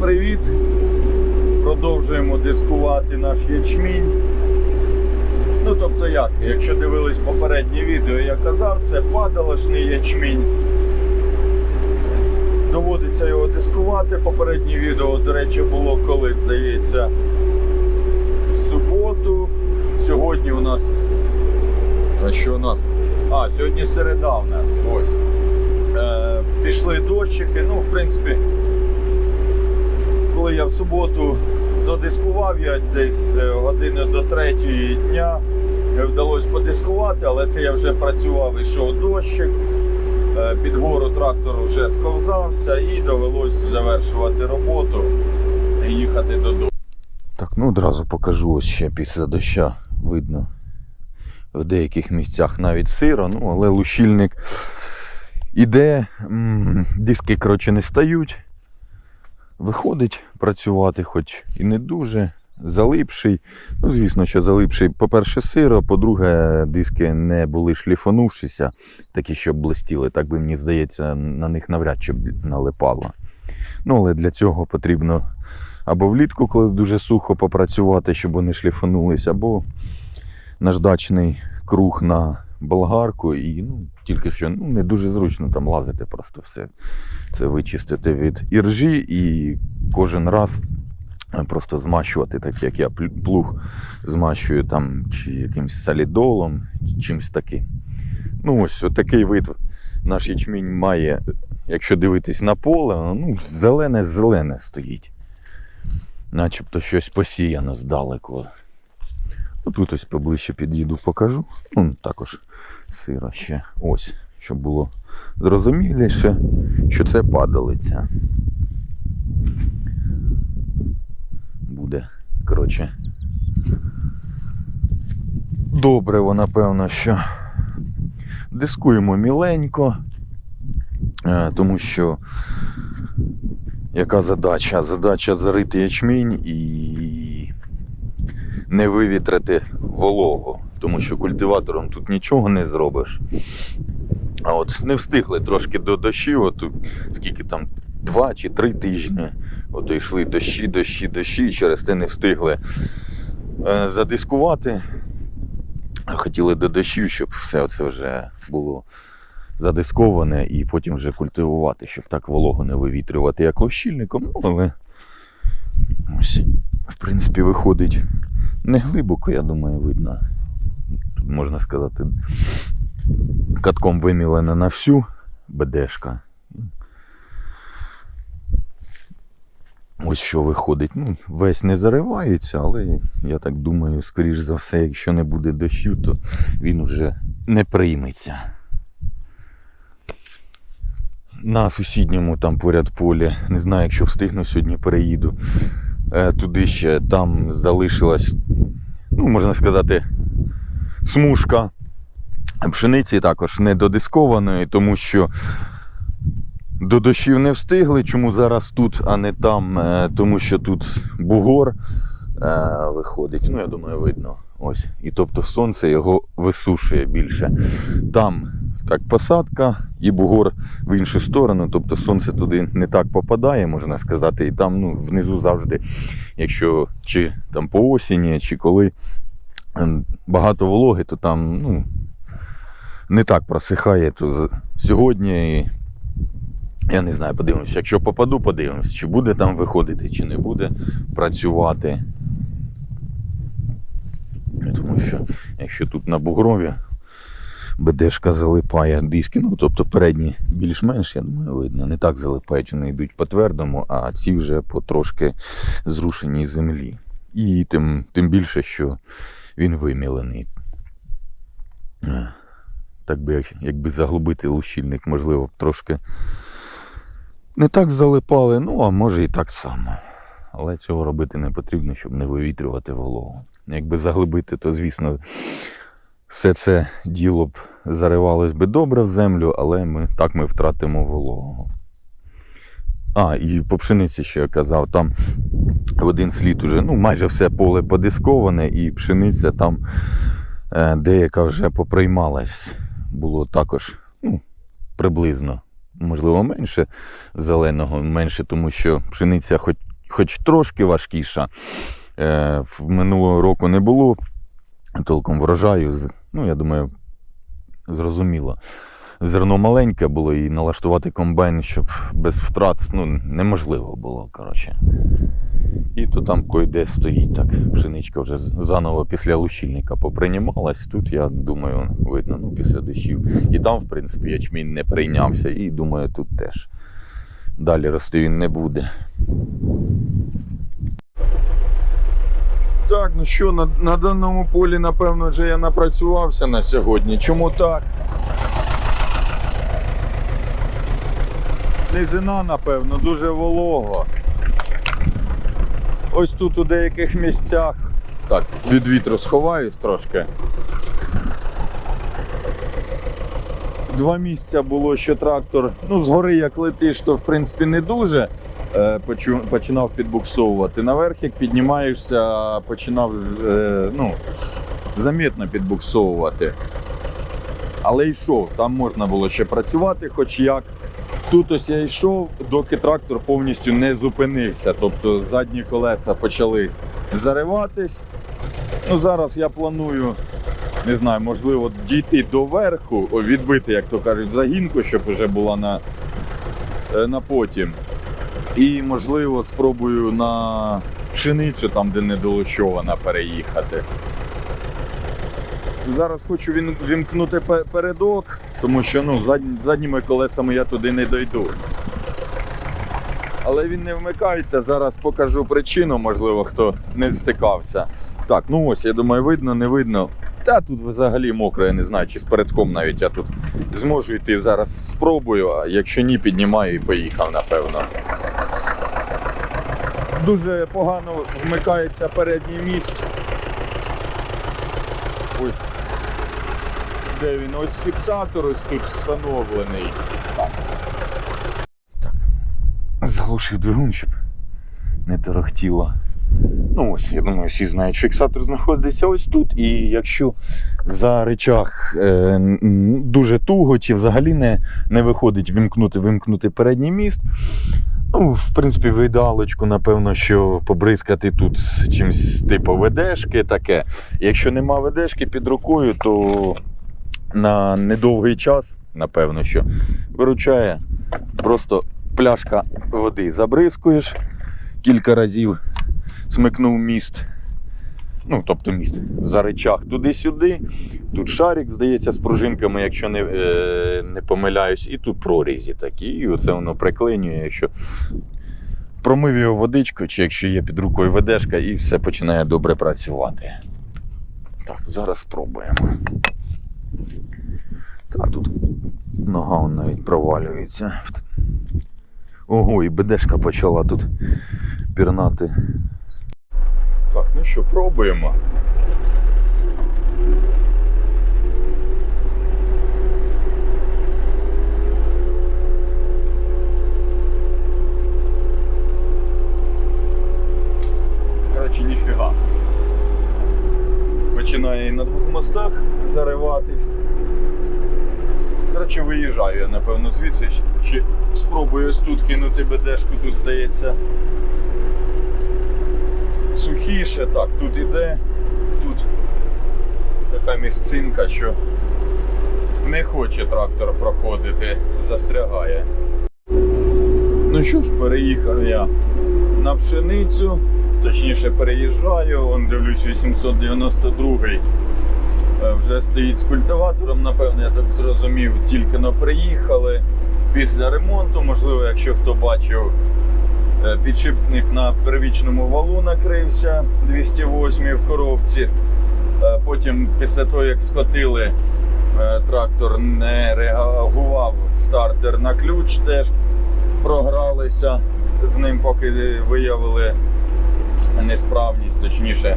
привіт! Продовжуємо дискувати наш ячмінь. Ну, тобто як, якщо дивились попереднє відео, я казав, це падалошний ячмінь. Доводиться його дискувати. Попереднє відео, до речі, було коли, здається, в суботу. Сьогодні у нас. А що у нас? А, сьогодні середа у нас. Ось. Е, пішли дощики. Ну, в принципі, коли я в суботу додискував, я десь е, години до третьої дня е, вдалося подискувати, але це я вже працював, йшов дощик. Е, Під гору трактор вже сковзався і довелось завершувати роботу і їхати додому. Так, ну одразу покажу ось ще після доща видно. В деяких місцях навіть сиро, ну але лущильник іде, диски коротше не стають. Виходить працювати, хоч і не дуже. Залипший. Ну, звісно, що залипший, по-перше, сиро, по-друге, диски не були шліфанувшися, такі, щоб блистіли. Так би мені здається, на них навряд чи б налипало. Ну, але для цього потрібно або влітку, коли дуже сухо попрацювати, щоб вони шліфанулись, або наждачний круг на болгарку і ну, тільки що ну, не дуже зручно там лазити, просто все це вичистити від іржі і кожен раз е, просто змащувати, так як я плуг змащую там чи якимсь солідолом, чи чимось таким. Ну ось такий вид наш ячмінь має, якщо дивитись на поле, ну, зелене-зелене стоїть. Начебто щось посіяно здалеку. Тут ось поближче під'їду, покажу. Ну, також сира ще. Ось, щоб було зрозуміліше, що це падалиця. Буде, коротше. Добре, вона певно, що дискуємо міленько, е, тому що яка задача? Задача зарити ячмінь і не вивітрити вологу, тому що культиватором тут нічого не зробиш. А от не встигли трошки до дощів, от скільки там, два чи три тижні. От йшли дощі, дощі, дощі, і через те не встигли е, задискувати. Хотіли до дощів, щоб все це вже було задисковане і потім вже культивувати, щоб так вологу не вивітрювати як лощильником. Ну, ось, в принципі, виходить не глибоко, я думаю, видно. Тут можна сказати, катком вимілена на всю БДшка. Ось що виходить. Ну, весь не заривається, але я так думаю, скоріш за все, якщо не буде дощів, то він уже не прийметься. На сусідньому там поряд полі, не знаю, якщо встигну сьогодні переїду. Е, туди ще там залишилась, ну, можна сказати, смужка пшениці також не додискованої, тому що до дощів не встигли. Чому зараз тут, а не там, Е, тому що тут бугор е, виходить. Ну, я думаю, видно. Ось. І тобто сонце його висушує більше. Там так посадка і бугор в іншу сторону, тобто сонце туди не так попадає, можна сказати, і там ну, внизу завжди, якщо чи там по осені, чи коли ем, багато вологи, то там ну, не так просихає. То сьогодні я не знаю, подивимося. Якщо попаду, подивимось, чи буде там виходити, чи не буде працювати. Тому що якщо тут на бугрові БДшка залипає диски, ну тобто передні більш-менш, я думаю, видно, не так залипають, вони йдуть по твердому, а ці вже потрошки зрушені з землі. І тим, тим більше, що він вимілений. Е, Так би, якби заглубити лущильник, можливо, б трошки не так залипали, ну а може і так само. Але цього робити не потрібно, щоб не вивітрювати вологу. Якби заглибити, то звісно все це діло б заривалось би добре в землю, але ми, так ми втратимо вологу. А, і по пшениці ще я казав, там в один слід уже ну, майже все поле подисковане, і пшениця там е, деяка вже поприймалась. Було також ну, приблизно, можливо, менше зеленого, менше, тому що пшениця хоч хоч трошки важкіша. Е, в минулого року не було толком врожаю. Ну, я думаю, зрозуміло. Зерно маленьке було і налаштувати комбайн, щоб без втрат ну, неможливо було. коротше. І то там койде стоїть так. Пшеничка вже заново після лущильника попринімалась. Тут, я думаю, видно, ну, після дощів. І там, в принципі, ячмінь не прийнявся. І думаю, тут теж. Далі рости він не буде. Так, ну що, на, на даному полі, напевно, вже я напрацювався на сьогодні. Чому так? Низина, напевно, дуже волого. Ось тут у деяких місцях. Так, від вітру сховаюсь трошки. Два місця було, що трактор, ну, згори як летиш, то в принципі не дуже е, починав підбуксовувати. Наверх, як піднімаєшся, починав е, ну, замітно підбуксовувати. Але йшов, там можна було ще працювати, хоч як. Тут ось я йшов, доки трактор повністю не зупинився. Тобто задні колеса почали зариватись. Ну, зараз я планую, не знаю, можливо, дійти до верху, відбити, як то кажуть, загінку, щоб вже була на, е, на потім. І, можливо, спробую на пшеницю, там, де недолучована, переїхати. Зараз хочу вімкнути передок, тому що ну, зад- задніми колесами я туди не дойду. Але він не вмикається. Зараз покажу причину, можливо, хто не стикався. Так, ну ось, я думаю, видно, не видно. Та тут взагалі мокро, я не знаю, чи з передком навіть я тут зможу йти. Зараз спробую, а якщо ні, піднімаю і поїхав, напевно. Дуже погано вмикається передній міст. Ось де він? Ось фіксатор ось тут встановлений. Так. Заглушив двигун, щоб не торохтіло. Ну ось, я думаю, всі знають, що фіксатор знаходиться ось тут. І якщо за речах е, дуже туго чи взагалі не, не виходить вимкнути, вимкнути передній міст. Ну, в принципі, в ідеалочку, напевно, що побризкати тут чимось типу ведешки таке. Якщо нема ведешки під рукою, то на недовгий час, напевно, що виручає просто пляшка води. Забризкуєш кілька разів, смикнув міст. Ну, тобто міст за речах туди-сюди. Тут шарик, здається, з пружинками, якщо не, е, не помиляюсь, і тут прорізі такі. І оце воно приклинює, якщо промив його водичкою, чи якщо є під рукою ведешка, і все починає добре працювати. Так, зараз спробуємо. Та тут нога навіть провалюється. Ого, і бедешка почала тут пірнати. Що, пробуємо. Коротше, ніфіга. Починає на двох мостах зариватись. Коротше, виїжджаю я, напевно, звідси. Чи спробую ось тут кинути бедешку, тут здається. Сухіше, так, тут іде, тут така місцинка, що не хоче трактор проходити, застрягає. Ну що ж, переїхав я на пшеницю, точніше переїжджаю, он дивлюсь 892 е, вже стоїть з культиватором, напевно, я так зрозумів, тільки но приїхали після ремонту, можливо, якщо хто бачив, підшипник на первічному валу накрився 208 в коробці. Е, Потім, після того, як скотили, е, трактор не реагував стартер на ключ, теж програлися з ним, поки виявили несправність, точніше,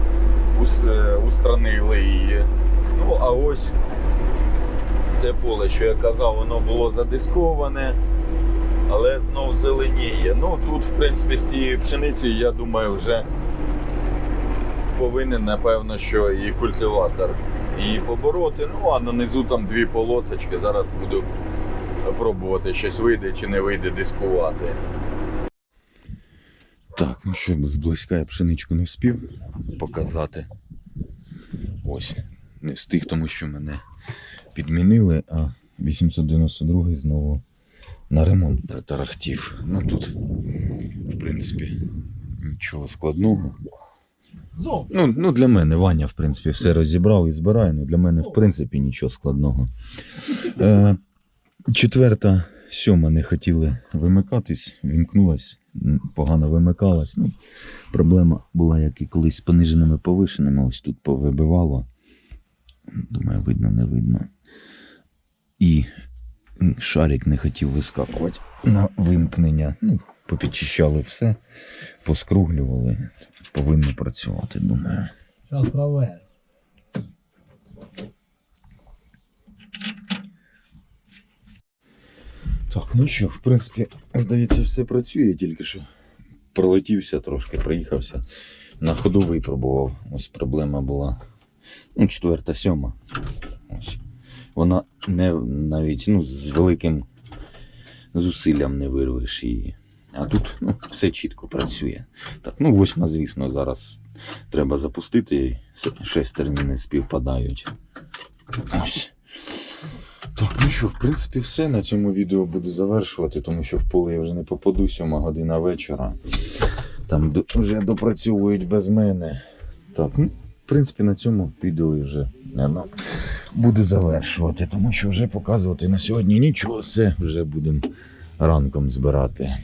е, устранили її. Ну, а ось те поле, що я казав, воно було задисковане, але знов зеленіє. Ну, тут, в принципі, з цією пшеницею, я думаю, вже повинен, напевно, що і культиватор її побороти. Ну, а на низу там дві полосочки. Зараз буду пробувати щось вийде чи не вийде дискувати. Так, ну що, зблизька я пшеничку не вспів показати. Ось, не встиг, тому що мене підмінили, а 892 знову на ремонт притарахтів. Ну тут, в принципі, нічого складного. Ну, ну для мене Ваня, в принципі, все розібрав і збирає. Ну для мене, в принципі, нічого складного. Е, четверта, сьома не хотіли вимикатись, вімкнулась, погано вимикалась. Ну, проблема була, як і колись з пониженими повишеними, ось тут повибивало. Думаю, видно, не видно. І шарик не хотів вискакувати на вимкнення. Ну, попідчищали все, поскруглювали. Повинно працювати, думаю. Зараз проверю. Так, ну що, в принципі, здається, все працює, я тільки що пролетівся трошки, приїхався. На ходу випробував. Ось проблема була. Ну, четверта, сьома. Ось. Вона не навіть ну, з великим зусиллям не вирвеш її. А тут ну, все чітко працює. Так, ну восьма, звісно, зараз треба запустити. Шестерні не співпадають. Ось. Так, ну що, в принципі, все. На цьому відео буду завершувати, тому що в поле я вже не попаду, сьома година вечора. Там вже допрацьовують без мене. Так, ну, в принципі, на цьому відео вже наверно, буду завершувати, тому що вже показувати на сьогодні нічого, це вже будемо ранком збирати.